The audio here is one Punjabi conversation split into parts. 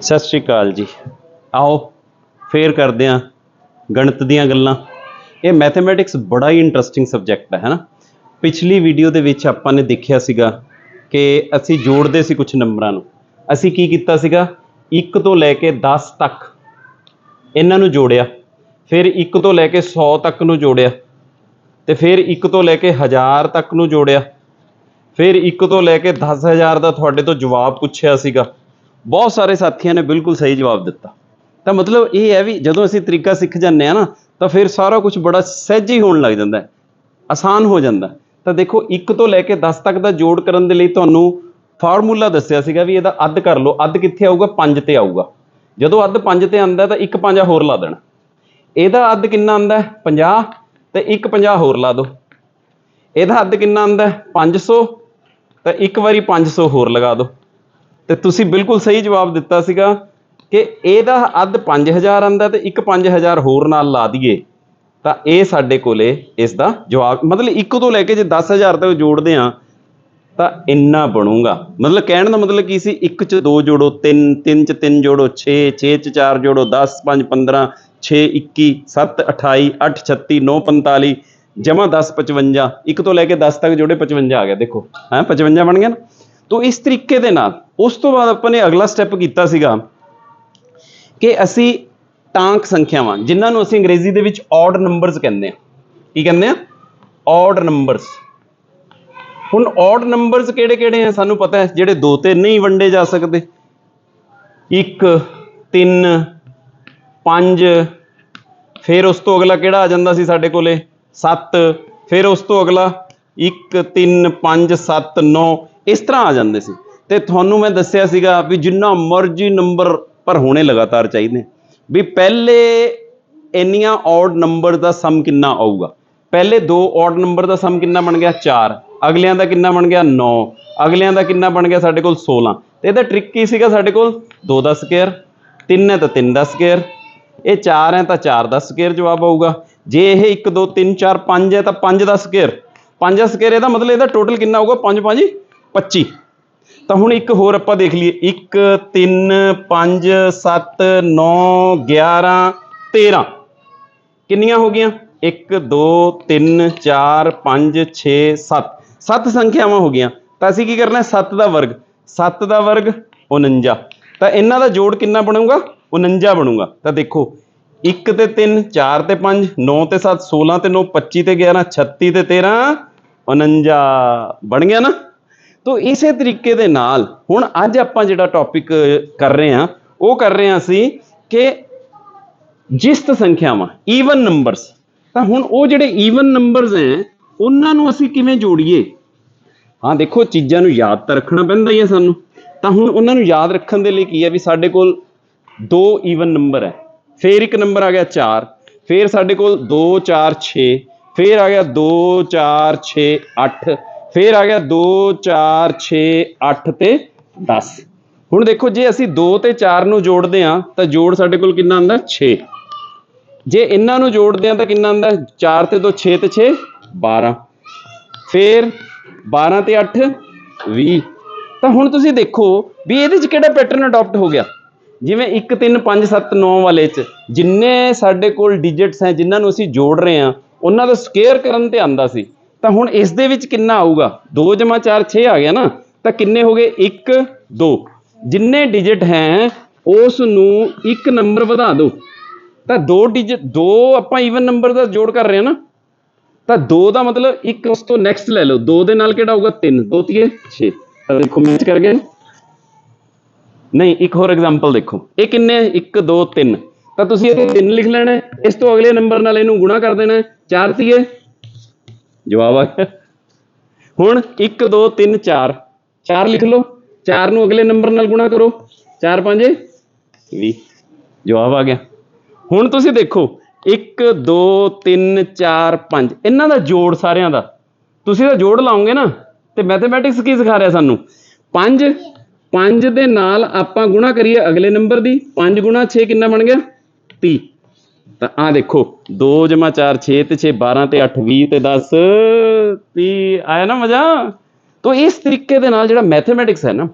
ਸਤਿ ਸ਼੍ਰੀ ਅਕਾਲ ਜੀ। ਆਓ ਫੇਰ ਕਰਦੇ ਹਾਂ ਗਣਿਤ ਦੀਆਂ ਗੱਲਾਂ। ਇਹ ਮੈਥਮੈਟਿਕਸ ਬੜਾ ਹੀ ਇੰਟਰਸਟਿੰਗ ਸਬਜੈਕਟ ਹੈ, ਹੈਨਾ? ਪਿਛਲੀ ਵੀਡੀਓ ਦੇ ਵਿੱਚ ਆਪਾਂ ਨੇ ਦੇਖਿਆ ਸੀਗਾ ਕਿ ਅਸੀਂ ਜੋੜਦੇ ਸੀ ਕੁਝ ਨੰਬਰਾਂ ਨੂੰ। ਅਸੀਂ ਕੀ ਕੀਤਾ ਸੀਗਾ? 1 ਤੋਂ ਲੈ ਕੇ 10 ਤੱਕ ਇਹਨਾਂ ਨੂੰ ਜੋੜਿਆ। ਫਿਰ 1 ਤੋਂ ਲੈ ਕੇ 100 ਤੱਕ ਨੂੰ ਜੋੜਿਆ। ਤੇ ਫਿਰ 1 ਤੋਂ ਲੈ ਕੇ 1000 ਤੱਕ ਨੂੰ ਜੋੜਿਆ। ਫਿਰ 1 ਤੋਂ ਲੈ ਕੇ 10000 ਦਾ ਤੁਹਾਡੇ ਤੋਂ ਜਵਾਬ ਪੁੱਛਿਆ ਸੀਗਾ। ਬਹੁਤ ਸਾਰੇ ਸਾਥੀਆਂ ਨੇ ਬਿਲਕੁਲ ਸਹੀ ਜਵਾਬ ਦਿੱਤਾ। ਤਾਂ ਮਤਲਬ ਇਹ ਹੈ ਵੀ ਜਦੋਂ ਅਸੀਂ ਤਰੀਕਾ ਸਿੱਖ ਜਾਂਦੇ ਆ ਨਾ, ਤਾਂ ਫਿਰ ਸਾਰਾ ਕੁਝ ਬੜਾ ਸਹਿਜ ਹੀ ਹੋਣ ਲੱਗ ਜਾਂਦਾ ਹੈ। ਆਸਾਨ ਹੋ ਜਾਂਦਾ ਤਾਂ ਦੇਖੋ 1 ਤੋਂ ਲੈ ਕੇ 10 ਤੱਕ ਦਾ ਜੋੜ ਕਰਨ ਦੇ ਲਈ ਤੁਹਾਨੂੰ ਫਾਰਮੂਲਾ ਦੱਸਿਆ ਸੀਗਾ ਵੀ ਇਹਦਾ ਅੱਧ ਕਰ ਲਓ। ਅੱਧ ਕਿੱਥੇ ਆਊਗਾ? 5 ਤੇ ਆਊਗਾ। ਜਦੋਂ ਅੱਧ 5 ਤੇ ਆਂਦਾ ਤਾਂ ਇੱਕ ਪੰਜਾ ਹੋਰ ਲਾ ਦੇਣਾ। ਇਹਦਾ ਅੱਧ ਕਿੰਨਾ ਆਂਦਾ 50 ਤੇ ਇੱਕ 50 ਹੋਰ ਲਾ ਦਿਓ। ਇਹਦਾ ਅੱਧ ਕਿੰਨਾ ਆਂਦਾ 500 ਤਾਂ ਇੱਕ ਵਾਰੀ 500 ਹੋਰ ਲਗਾ ਦਿਓ। ਤੇ ਤੁਸੀਂ ਬਿਲਕੁਲ ਸਹੀ ਜਵਾਬ ਦਿੱਤਾ ਸੀਗਾ ਕਿ ਇਹਦਾ ਅੱਧ 5000 ਆਂਦਾ ਤੇ ਇੱਕ 5000 ਹੋਰ ਨਾਲ ਲਾ ਦਈਏ, ਤਾਂ ਇਹ ਸਾਡੇ ਕੋਲੇ ਇਸ ਦਾ ਜਵਾਬ, ਮਤਲਬ ਇੱਕ ਤੋਂ ਲੈ ਕੇ ਜੇ 10000 ਤੱਕ ਜੋੜਦੇ ਆ ਤਾਂ ਇੰਨਾ ਬਣੂਗਾ। ਮਤਲਬ ਕਹਿਣ ਦਾ ਮਤਲਬ ਕੀ ਸੀ? ਇੱਕ ਚ ਦੋ ਜੋੜੋ 3 3 ਚ ਤਿੰਨ ਜੋੜੋ 6 6 ਚ ਚਾਰ ਜੋੜੋ 10 5 15 6 21 7 28 8 36 9 45 ਜਮਾ 10 55 ਇੱਕ ਤੋਂ ਲੈ ਕੇ 10 ਤੱਕ ਜੋੜੇ 55 ਆ ਗਿਆ, ਦੇਖੋ। ਹੈ 55 ਬਣ ਗਿਆ ਨਾ? ਤੋ ਇਸ ਤਰੀਕੇ ਦੇ ਨਾਲ, ਉਸ ਤੋਂ ਬਾਅਦ ਆਪਾਂ ਨੇ ਅਗਲਾ ਸਟੈਪ ਕੀਤਾ ਸੀਗਾ ਕਿ ਅਸੀਂ ਟਾਂਕ ਸੰਖਿਆਵਾਂ, ਜਿਨ੍ਹਾਂ ਨੂੰ ਅਸੀਂ ਅੰਗਰੇਜ਼ੀ ਦੇ ਵਿੱਚ ਔਡ ਨੰਬਰਸ ਕਹਿੰਦੇ ਆ ਕੀ ਕਹਿੰਦੇ ਆ ਔਡ ਨੰਬਰਸ ਹੁਣ ਔਡ ਨੰਬਰਸ ਕਿਹੜੇ ਕਿਹੜੇ ਆ? ਸਾਨੂੰ ਪਤਾ ਹੈ, ਜਿਹੜੇ ਦੋ ਤੇ ਨਹੀਂ ਵੰਡੇ ਜਾ ਸਕਦੇ। 1 3 5 ਫਿਰ ਉਸ ਤੋਂ ਅਗਲਾ ਕਿਹੜਾ ਆ ਜਾਂਦਾ ਸੀ ਸਾਡੇ ਕੋਲੇ? 7 ਫਿਰ ਉਸ ਤੋਂ ਅਗਲਾ 1 3 5 7 9 ਇਸ ਤਰ੍ਹਾਂ ਆ ਜਾਂਦੇ ਸੀ। ਤੇ ਤੁਹਾਨੂੰ ਮੈਂ ਦੱਸਿਆ ਸੀਗਾ ਵੀ ਜਿੰਨਾ ਮਰਜ਼ੀ ਨੰਬਰ ਪਰ ਹੋਣੇ ਲਗਾਤਾਰ ਚਾਹੀਦੇ ਵੀ ਪਹਿਲੇ ਇੰਨੀਆਂ ਔਡ ਨੰਬਰ ਦਾ ਸਮ ਕਿੰਨਾ ਆਊਗਾ? ਪਹਿਲੇ ਦੋ ਔਡ ਨੰਬਰ ਦਾ ਸਮ ਕਿੰਨਾ ਬਣ ਗਿਆ? 4 ਅਗਲਿਆਂ ਦਾ ਕਿੰਨਾ ਬਣ ਗਿਆ? 9 ਅਗਲਿਆਂ ਦਾ ਕਿੰਨਾ ਬਣ ਗਿਆ ਸਾਡੇ ਕੋਲ 16 ਤੇ ਇਹਦਾ ਟ੍ਰਿਕ ਕੀ ਸੀਗਾ ਸਾਡੇ ਕੋਲ? 2 ਦਾ ਸਕੁਅਰ 3 ਹੈ ਤਾਂ 3 ਦਾ ਸਕੁਅਰ ਇਹ 4 ਹੈ ਤਾਂ 4 ਦਾ ਸਕੁਅਰ ਜਵਾਬ ਆਊਗਾ। ਜੇ ਇਹ 1 2 3 4 5 ਹੈ ਤਾਂ 5 ਦਾ ਸਕੁਅਰ 5 ਦਾ ਸਕੁਅਰ ਇਹਦਾ ਮਤਲਬ ਇਹਦਾ ਟੋਟਲ ਕਿੰਨਾ ਆਊਗਾ? 5 5 25 ਤਾਂ ਹੁਣ ਇੱਕ ਹੋਰ ਆਪਾਂ ਦੇਖ ਲਈਏ। 1 3 5 7 9 11 13 ਕਿੰਨੀਆਂ ਹੋ ਗਈਆਂ? 1 2 3 4 5 6 7 7 ਸੰਖਿਆਵਾਂ ਹੋ ਗਈਆਂ। ਤਾਂ ਅਸੀਂ ਕੀ ਕਰਨਾ 7 ਦਾ ਵਰਗ। 7 ਦਾ ਵਰਗ 49 ਤਾਂ ਇਹਨਾਂ ਦਾ ਜੋੜ ਕਿੰਨਾ ਬਣੂਗਾ? 49 ਬਣੂਗਾ। ਤਾਂ ਦੇਖੋ 1 ਤੇ 3 4 ਤੇ 5 9 ਤੇ 7 16 ਤੇ 9 25 ਤੇ 11 36 ਤੇ 13 49 ਬਣ ਗਿਆ ਨਾ? ਤੋ ਇਸੇ ਤਰੀਕੇ ਦੇ ਨਾਲ ਹੁਣ ਅੱਜ ਆਪਾਂ ਜਿਹੜਾ ਟੌਪਿਕ ਕਰ ਰਹੇ ਹਾਂ, ਉਹ ਕਰ ਰਹੇ ਹਾਂ ਅਸੀਂ ਕਿ ਜਿਸਤ ਸੰਖਿਆਵਾਂ ਈਵਨ ਨੰਬਰਸ ਤਾਂ ਹੁਣ ਉਹ ਜਿਹੜੇ ਈਵਨ ਨੰਬਰਸ ਹੈ, ਉਹਨਾਂ ਨੂੰ ਅਸੀਂ ਕਿਵੇਂ ਜੋੜੀਏ? ਹਾਂ, ਦੇਖੋ, ਚੀਜ਼ਾਂ ਨੂੰ ਯਾਦ ਤਾਂ ਰੱਖਣਾ ਪੈਂਦਾ ਹੀ ਹੈ ਸਾਨੂੰ। ਤਾਂ ਹੁਣ ਉਹਨਾਂ ਨੂੰ ਯਾਦ ਰੱਖਣ ਦੇ ਲਈ ਕੀ ਹੈ ਵੀ ਸਾਡੇ ਕੋਲ ਦੋ ਈਵਨ ਨੰਬਰ ਹੈ। ਫੇਰ ਇੱਕ ਨੰਬਰ ਆ ਗਿਆ 4 ਫੇਰ ਸਾਡੇ ਕੋਲ 2 4 6 ਫੇਰ ਆ ਗਿਆ 2 4 6 8 ਫਿਰ ਆ ਗਿਆ 2 4 6 8 ਤੇ 10 ਹੁਣ ਦੇਖੋ, ਜੇ ਅਸੀਂ 2 ਤੇ 4 ਨੂੰ ਜੋੜਦੇ ਹਾਂ, ਤਾਂ ਜੋੜ ਸਾਡੇ ਕੋਲ ਕਿੰਨਾ ਆਉਂਦਾ? 6 ਜੇ ਇਹਨਾਂ ਨੂੰ ਜੋੜਦੇ ਹਾਂ, ਤਾਂ ਕਿੰਨਾ ਆਉਂਦਾ? 4 ਤੇ 2 6 ਤੇ 6 12 ਫਿਰ 12 ਤੇ 8 20 ਤਾਂ ਹੁਣ ਤੁਸੀਂ ਦੇਖੋ ਵੀ ਇਹਦੇ 'ਚ ਕਿਹੜਾ ਪੈਟਰਨ ਅਡਾਪਟ ਹੋ ਗਿਆ? ਜਿਵੇਂ 1 3 5 7 9 ਵਾਲੇ 'ਚ ਜਿੰਨੇ ਸਾਡੇ ਕੋਲ ਡਿਜਿਟਸ ਹੈ, ਜਿਨ੍ਹਾਂ ਨੂੰ ਅਸੀਂ ਜੋੜ ਰਹੇ ਹਾਂ, ਉਹਨਾਂ ਦਾ ਸਕੇਅਰ ਕਰਨ ਤੇ ਆਂਦਾ ਸੀ। ਤਾਂ ਹੁਣ ਇਸ ਦੇ ਵਿੱਚ ਕਿੰਨਾ ਆਊਗਾ? 2 ਜਮਾ 4 6 ਆ ਗਿਆ ਨਾ, ਤਾਂ ਕਿੰਨੇ ਹੋ ਗਏ? 1 2 ਜਿੰਨੇ ਡਿਜਿਟ ਹੈ, ਉਸ ਨੂੰ ਇੱਕ ਨੰਬਰ ਵਧਾ ਦਿਓ। ਤਾਂ ਦੋ ਡਿਜਿਟ ਦੋ ਆਪਾਂ ਈਵਨ ਨੰਬਰ ਦਾ ਜੋੜ ਕਰ ਰਹੇ ਹਾਂ ਨਾ, ਤਾਂ 2 ਦਾ ਮਤਲਬ ਇੱਕ ਉਸ ਤੋਂ ਨੈਕਸਟ ਲੈ ਲਓ। 2 ਦੇ ਨਾਲ ਕਿਹੜਾ ਹੋਊਗਾ 3 2 ਤੀਏ 6 ਤਾਂ ਦੇਖੋ ਮੈਚ ਕਰ ਗਏ। ਨਹੀਂ, ਇੱਕ ਹੋਰ ਐਗਜ਼ਾਮਪਲ ਦੇਖੋ। ਇਹ ਕਿੰਨੇ? 1 2 3 ਤਾਂ ਤੁਸੀਂ ਇਹ 3 ਲਿਖ ਲੈਣਾ ਇਸ ਤੋਂ ਅਗਲੇ ਨੰਬਰ ਨਾਲ ਇਹਨੂੰ ਗੁਣਾ ਕਰ ਦੇਣਾ 4 ਤੀਏ। ਜਵਾਬ ਆ ਗਿਆ। ਹੁਣ 1 2 3 4 4 ਲਿਖ ਲਓ। 4 ਨੂੰ ਅਗਲੇ ਨੰਬਰ ਨਾਲ ਗੁਣਾ ਕਰੋ। 4 5 20 ਜਵਾਬ ਆ ਗਿਆ। ਹੁਣ ਤੁਸੀਂ ਦੇਖੋ। 1 2 3 4 5 ਇਹਨਾਂ ਦਾ ਜੋੜ ਸਾਰਿਆਂ ਦਾ। ਤੁਸੀਂ ਤਾਂ ਜੋੜ ਲਾਓਗੇ ਨਾ। ਤੇ ਮੈਥਮੈਟਿਕਸ ਕੀ ਸਿਖਾ ਰਿਹਾ ਸਾਨੂੰ? 5 5 ਦੇ ਨਾਲ ਆਪਾਂ ਗੁਣਾ ਕਰੀਏ ਅਗਲੇ ਨੰਬਰ ਦੀ। 5 ਗੁਣਾ 6 ਕਿੰਨਾ ਬਣ ਗਿਆ? 30 ਤਾਂ ਆ ਦੇਖੋ 2 ਜਮਾ 4 6 ਤੇ 6 12 ਤੇ 8 20 ਤੇ 10 30 ਆਇਆ ਨਾ ਮਜ਼ਾ? ਤੋਂ ਇਸ ਤਰੀਕੇ ਦੇ ਨਾਲ ਜਿਹੜਾ ਮੈਥਮੈਟਿਕਸ ਹੈ ਨਾ,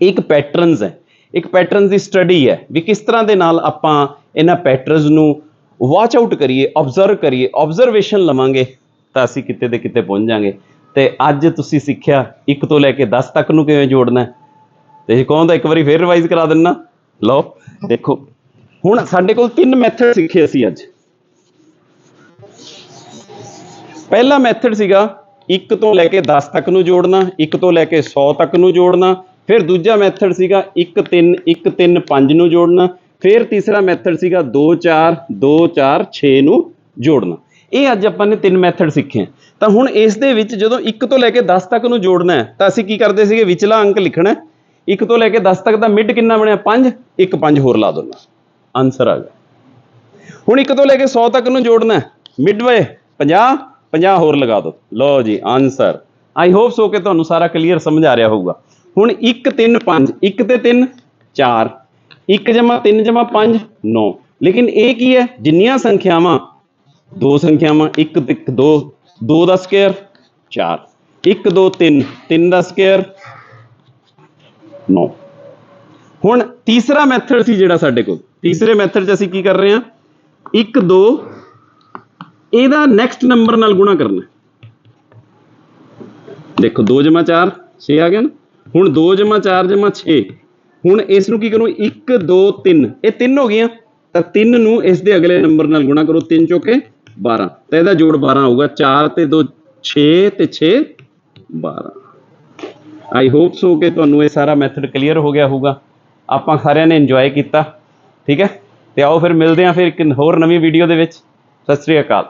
ਇੱਕ ਪੈਟਰਨਸ ਹੈ। ਇੱਕ ਪੈਟਰਨਸ ਦੀ ਸਟੱਡੀ ਹੈ ਵੀ ਕਿਸ ਤਰ੍ਹਾਂ ਦੇ ਨਾਲ ਆਪਾਂ ਇਹਨਾਂ ਪੈਟਰਨਸ ਨੂੰ ਵਾਚ ਆਊਟ ਕਰੀਏ ਆਬਜ਼ਰਵ ਕਰੀਏ ਆਬਜ਼ਰਵੇਸ਼ਨ ਲਵਾਂਗੇ ਤਾਂ ਅਸੀਂ ਕਿਤੇ ਦੇ ਕਿਤੇ ਪਹੁੰਚ ਜਾਾਂਗੇ। ਤੇ ਅੱਜ ਤੁਸੀਂ ਸਿੱਖਿਆ 1 ਤੋਂ ਲੈ ਕੇ 10 ਤੱਕ ਨੂੰ ਕਿਵੇਂ ਜੋੜਨਾ ਹੈ? ਤੇ ਇਹ ਕੌਣ ਇੱਕ ਵਾਰੀ ਫੇਰ ਰਿਵਾਈਜ਼ ਕਰਾ ਦਿੰਨਾ? ਲਓ, ਦੇਖੋ। ਹੁਣ ਸਾਡੇ ਕੋਲ ਤਿੰਨ ਮੈਥਡ ਸਿੱਖੇ ਅਸੀਂ ਅੱਜ। ਪਹਿਲਾ ਮੈਥਡ ਸੀਗਾ 1 ਤੋਂ ਲੈ ਕੇ 10 ਤੱਕ ਨੂੰ ਜੋੜਨਾ 1 ਤੋਂ ਲੈ ਕੇ 100 ਤੱਕ ਨੂੰ ਜੋੜਨਾ, ਫਿਰ ਦੂਜਾ ਮੈਥਡ ਸੀਗਾ 1 3 1 3 5 ਨੂੰ ਜੋੜਨਾ, ਫਿਰ ਤੀਸਰਾ ਮੈਥਡ ਸੀਗਾ 2 4 2 4 6 ਨੂੰ ਜੋੜਨਾ। ਇਹ ਅੱਜ ਆਪਾਂ ਨੇ ਤਿੰਨ ਮੈਥਡ ਸਿੱਖੇ ਤਾਂ ਹੁਣ ਇਸ ਦੇ ਵਿੱਚ ਜਦੋਂ 1 ਤੋਂ ਲੈ ਕੇ 10 ਤੱਕ ਨੂੰ ਜੋੜਨਾ ਹੈ, ਤਾਂ ਅਸੀਂ ਕੀ ਕਰਦੇ ਸੀਗੇ? ਵਿਚਲਾ ਅੰਕ ਲਿਖਣਾ 1 ਤੋਂ ਲੈ ਕੇ 10 ਤੱਕ ਦਾ ਮਿਡ ਕਿੰਨਾ ਬਣਿਆ? 5 1 5 ਹੋਰ ਲਾ ਦੋ ਆਨਸਰ ਆ ਗਿਆ। ਹੁਣ 1 ਤੋਂ ਲੈ ਕੇ 100 ਤੱਕ ਨੂੰ ਜੋੜਨਾ ਮਿਡਵੇ 50 50 ਹੋਰ ਲਗਾ ਦਿਓ। ਲਓ ਜੀ ਆਨਸਰ ਆਈ ਹੋਪ ਸੋ ਕਿ ਤੁਹਾਨੂੰ ਸਾਰਾ ਕਲੀਅਰ ਸਮਝ ਆ ਰਿਹਾ ਹੋਊਗਾ। ਹੁਣ 1 3 5 1 ਤੇ 3 4 1 ਜਮਾ 3 ਜਮਾ 5 9 ਲੇਕਿਨ ਇਹ ਕੀ ਹੈ? ਜਿੰਨੀਆਂ ਸੰਖਿਆਵਾਂ, ਦੋ ਸੰਖਿਆਵਾਂ 1 ਤੇ 2 2 ਦਾ ਸਕੁਅਰ 4 1 2 3 3 ਦਾ ਸਕੁਅਰ 9 ਹੁਣ ਤੀਸਰਾ ਮੈਥਡ ਸੀ ਜਿਹੜਾ ਸਾਡੇ ਕੋਲ। ਤੀਸਰੇ ਮੈਥਡ 'ਚ ਅਸੀਂ ਕੀ ਕਰ ਰਹੇ ਹਾਂ? 1 2 ਇਹਦਾ ਨੈਕਸਟ ਨੰਬਰ ਨਾਲ ਗੁਣਾ ਕਰਨਾ ਦੇਖੋ 2 ਜਮਾ 4 6 ਆ ਗਿਆ ਨਾ। ਹੁਣ 2 ਜਮਾ 4 ਜਮਾ 6 ਹੁਣ ਇਸ ਨੂੰ ਕੀ ਕਰੋ? 1 2 3 ਇਹ ਤਿੰਨ ਹੋ ਗਈਆਂ। ਤਾਂ 3 ਨੂੰ ਇਸ ਦੇ ਅਗਲੇ ਨੰਬਰ ਨਾਲ ਗੁਣਾ ਕਰੋ 3 ਚੋਕੇ 12 ਤਾਂ ਇਹਦਾ ਜੋੜ 12 ਆਊਗਾ 4 ਤੇ 2 6 ਤੇ 6 12 ਆਈ ਹੋਪ ਸੋ ਕਿ ਤੁਹਾਨੂੰ ਇਹ ਸਾਰਾ ਮੈਥਡ ਕਲੀਅਰ ਹੋ ਗਿਆ ਹੋਊਗਾ। ਆਪਾਂ ਸਾਰਿਆਂ ਨੇ ਇੰਜੋਏ ਕੀਤਾ, ਠੀਕ ਹੈ? ਤੇ ਆਓ ਫਿਰ ਮਿਲਦੇ ਹਾਂ ਫਿਰ ਇੱਕ ਹੋਰ ਨਵੀਂ ਵੀਡੀਓ ਦੇ ਵਿੱਚ। ਸਤਿ ਸ੍ਰੀ ਅਕਾਲ।